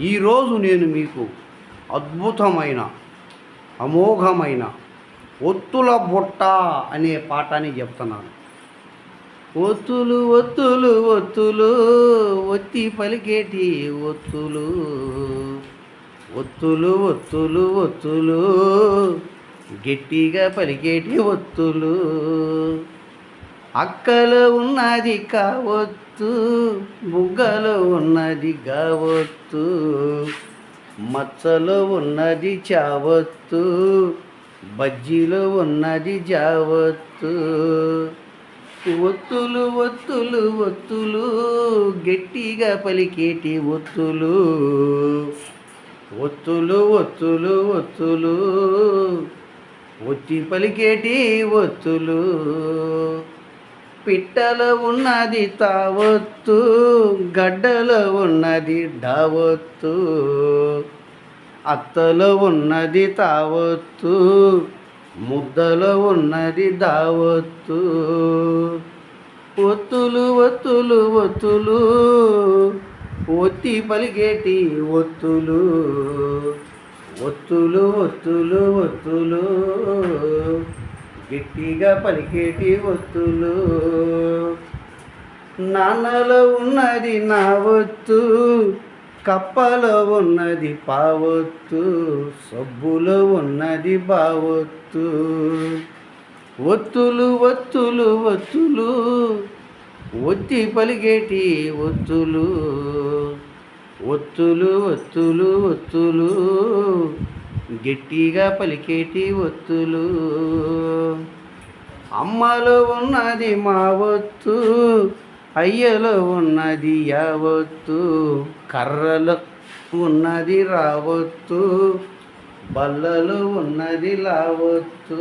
ఈరోజు నేను మీకు అద్భుతమైన అమోఘమైన ఒత్తుల బుట్ట అనే పాఠాన్ని చెప్తున్నాను. ఒత్తులు ఒత్తులు ఒత్తులు ఒత్తి పలికేటి ఒత్తులు? ఒత్తులు ఒత్తులు ఒత్తులు గట్టిగా పలికేటి ఒత్తులు? అక్కలో ఉన్నది కావొత్తు బుగ్గలో ఉన్నది కావొత్తు మచ్చలో ఉన్నది చావొత్తు బజ్జీలో ఉన్నది జావత్తు. ఒత్తులు ఒత్తులు ఒత్తులు గట్టిగా పలికేటి ఒత్తులు. ఒత్తులు ఒత్తులు ఒత్తులు ఒత్తి పలికేటి ఒత్తులు. పిట్టలో ఉన్నది తావత్తు గడ్డలో ఉన్నది డావత్తు. అత్తలో ఉన్నది తావత్తు ముద్దలో ఉన్నది దావత్తు ఒత్తులు ఒత్తులు ఒత్తులు ఒత్తి పలిగేటి ఒత్తులు. ఒత్తులు ఒత్తులు ఒత్తులు. గట్టిగా పలికేటి ఒత్తులు నాన్నలో ఉన్నది నా ఒత్తు కప్పలో ఉన్నది పావొత్తు సబ్బులో ఉన్నది బావొత్తు ఒత్తులు ఒత్తులు ఒత్తులు ఒత్తి పలిగేటి ఒత్తులు. ఒత్తులు ఒత్తులు ఒత్తులు గట్టిగా పలికేటి ఒత్తులు. అమ్మలో ఉన్నది మా ఒత్తు అయ్యలో ఉన్నది యావత్తు కర్రలో ఉన్నది రావత్తు బల్లలో ఉన్నది లావత్తు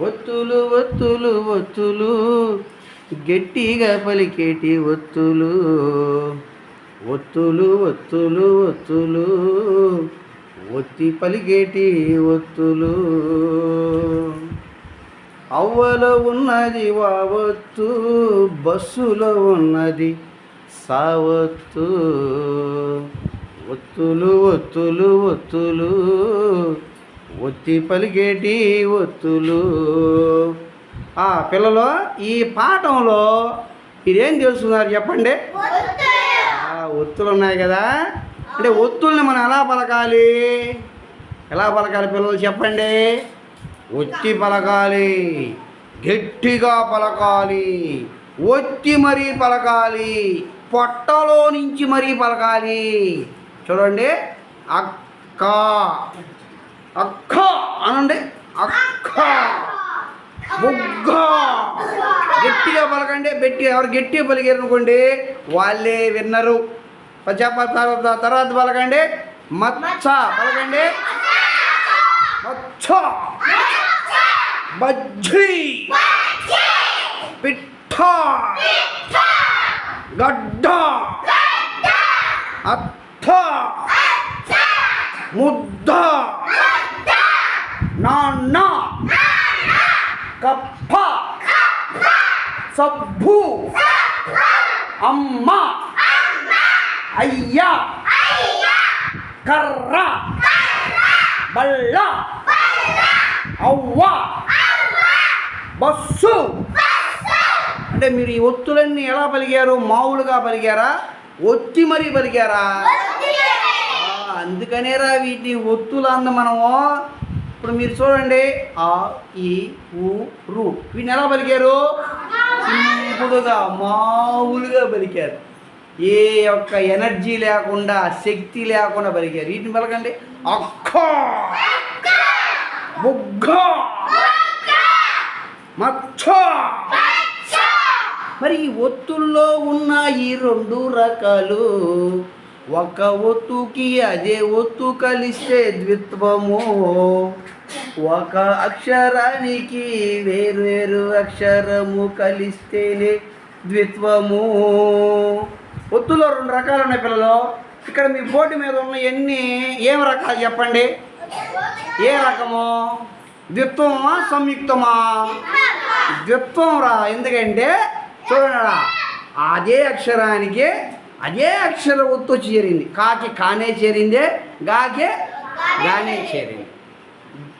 ఒత్తులు ఒత్తులు ఒత్తులు గట్టిగా పలికేటి ఒత్తులు. ఒత్తులు ఒత్తులు ఒత్తులు. ఒత్తి పలికేటి ఒత్తులు. అవ్వలో ఉన్నది వావత్తు బస్సులో ఉన్నది సావత్తు. ఒత్తులు ఒత్తులు ఒత్తులు. ఒత్తి పలికేటి ఒత్తులు. ఆ పిల్లలు ఈ పాఠంలో మీరేం తెలుసుకున్నారు చెప్పండి? ఒత్తులు ఉన్నాయి కదా? అంటే ఒత్తుల్ని మనం ఎలా పలకాలి? ఎలా పలకాలి పిల్లలు చెప్పండి? ఒత్తి పలకాలి. గట్టిగా పలకాలి. ఒత్తి మరీ పలకాలి. పొట్టలో నుంచి మరీ పలకాలి. చూడండి. అక్క. అక్క అనండి. అక్క. బుగ్గ గట్టిగా పలకండి. గట్టిగా ఎవరు గట్టిగా పలికారు అనుకోండి వాళ్ళే విన్నరు. చెప్ప తర్వాత పలకండి. మచ్చ పలకండి. మచ్చ. బజ్జీ పిట్ట. గడ్డ. అత్త. ముద్ద. నాన్న. కప్ప. సబ్బు. అమ్మ. అయ్యా. కర్ర. బల్ల. అవ్వ. బస్సు. అంటే మీరు ఈ ఒత్తులన్నీ ఎలా పలిగారు మామూలుగా పలికారా? ఒత్తి మరీ పలికారా? అందుకనేరా వీటిని ఒత్తులు అంద మనము ఇప్పుడు మీరు చూడండి. ఆ ఈ ఊ రు. వీటిని ఎలా పలికారు? సింపుల్గా మామూలుగా పలికారు ఏ యొక్క ఎనర్జీ లేకుండా శక్తి లేకుండా పలికారు వీటిని పలకండి. అక్క! ముగ్గ మచ్చ! మరి ఈ ఒత్తుల్లో ఉన్న ఈ రెండు రకాలు ఒక ఒత్తుకి అదే ఒత్తు కలిస్తే ద్విత్వము. ఒక అక్షరానికి వేర్వేరు అక్షరము కలిస్తేనే ద్విత్వము. ఒత్తులో రెండు రకాలు ఉన్నాయి పిల్లలు. ఇక్కడ మీ బోర్డు మీద ఉన్న ఎన్ని ఏం రకాలు చెప్పండి? ఏ రకము? ద్విత్వమా సంయుక్తమా? ద్విత్వం రా ఎందుకంటే చూడండి అదే అక్షరానికి అదే అక్షర ఒత్తు చేరింది. కాకి కానే చేరిందే గాకే గానే చేరింది.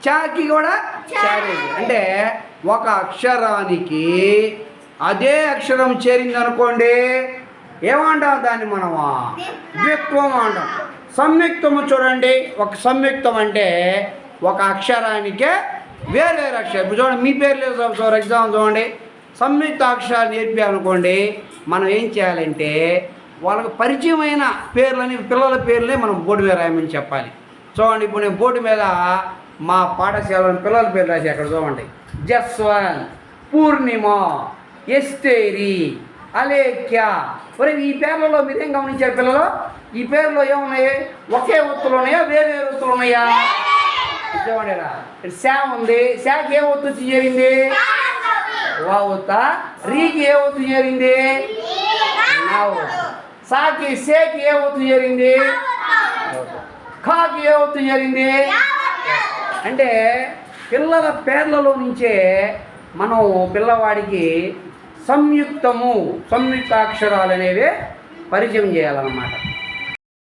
చాకి కూడా చేరింది. అంటే ఒక అక్షరానికి అదే అక్షరం చేరింది అనుకోండి ఏమంటాం దాన్ని మనము? ద్విత్వం అంటాం. సంయుక్తము చూడండి. ఒక సంయుక్తం అంటే ఒక అక్షరానికే వేరు వేరు అక్షరం చూడండి మీ పేర్లు ఫర్ ఎగ్జాంపుల్ చూడండి. సంయుక్త అక్షరాలు నేర్పి అనుకోండి మనం ఏం చేయాలంటే వాళ్ళకి పరిచయమైన పేర్లని పిల్లల పేర్లే మనం బోర్డు మీద రాయమని చెప్పాలి. చూడండి ఇప్పుడు నేను బోర్డు మీద మా పాఠశాలలో పిల్లల పేర్లు రాసి అక్కడ చూడండి జస్వన్ పూర్ణిమ ఎస్టేరి అలేఖ్య. మరి ఈ పేర్లలో మీరేం గమనించారు పిల్లలు? ఈ పేర్లో ఏమున్నాయి? ఒకే ఒత్తులు ఉన్నాయా? వేరే వేరే ఒత్తులు ఉన్నాయా? చూడండి శా ఉంది. శాకి ఏ ఒత్తు చేరింది? వా ఒత్తా. రీకి ఏ ఒత్తు చేరింది? సాకి సేకి ఏ ఒత్తు చేరింది? ఖాకి ఏ ఒత్తు చేరింది? అంటే పిల్లల పేర్లలో నుంచే మనం పిల్లవాడికి సంయుక్తము సంయుక్తాక్షరాలు అనేవి పరిచయం చేయాలన్నమాట.